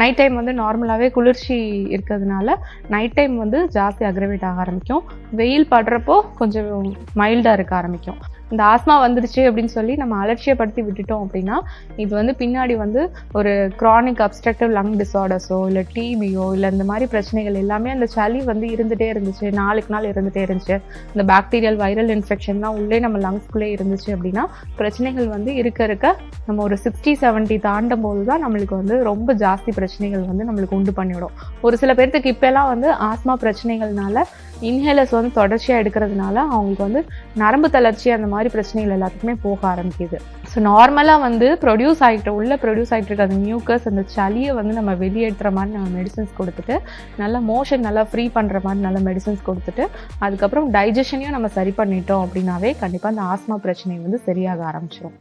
Night time வந்து நார்மலாகவே குளிர்ச்சி இருக்கிறதுனால நைட் டைம் வந்து ஜாஸ்தி அக்ரவேட் ஆக ஆரம்பிக்கும். வெயில் படுறப்போ கொஞ்சம் மைல்டாக இருக்க ஆரம்பிக்கும். இந்த ஆஸ்மா வந்துருச்சு அப்படின்னு சொல்லி நம்ம அலட்சியப்படுத்தி விட்டுட்டோம் அப்படின்னா இது வந்து பின்னாடி வந்து ஒரு க்ரானிக் அப்ஸ்ட்ரக்டிவ் லங் டிசார்டர்ஸோ இல்லை டிபியோ இல்லை இந்த மாதிரி பிரச்சனைகள் எல்லாமே அந்த சளி வந்து இருந்துகிட்டே இருந்துச்சு நாளுக்கு நாள் இருந்துகிட்டே இருந்துச்சு. இந்த பாக்டீரியல் வைரல் இன்ஃபெக்ஷன்லாம் உள்ளே நம்ம லங்ஸ்குள்ளே இருந்துச்சு அப்படின்னா பிரச்சனைகள் வந்து இருக்க இருக்க நம்ம ஒரு சிக்ஸ்டி செவன்ட்டி தாண்டும் போது தான் நம்மளுக்கு வந்து ரொம்ப ஜாஸ்தி பிரச்சனைகள் வந்து நம்மளுக்கு உண்டு பண்ணிவிடும். ஒரு சில பேர்த்துக்கு இப்போல்லாம் வந்து ஆஸ்மா பிரச்சனைகள்னால இன்ஹேலர்ஸ் வந்து தொடர்ச்சியாக எடுக்கிறதுனால அவங்களுக்கு வந்து நரம்பு தளர்ச்சி அந்த மாதிரி மாதிரி பிரச்சனைகள் எல்லாத்துக்குமே போக ஆரம்பிக்குது. ஸோ நார்மலாக வந்து ப்ரொடியூஸ் ஆகிட்ட உள்ளே ப்ரொடியூஸ் ஆகிட்டு இருக்க அந்த மியூக்கஸ் அந்த சளியை வந்து நம்ம வெளியேற்றுற மாதிரி நம்ம மெடிசன்ஸ் கொடுத்துட்டு நல்லா மோஷன் நல்லா ஃப்ரீ பண்ணுற மாதிரி நல்ல மெடிசன்ஸ் கொடுத்துட்டு அதுக்கப்புறம் டைஜஷனையும் நம்ம சரி பண்ணிட்டோம் அப்படின்னாவே கண்டிப்பாக அந்த ஆஸ்மா பிரச்சனை வந்து சரியாக ஆரம்பிச்சிடும்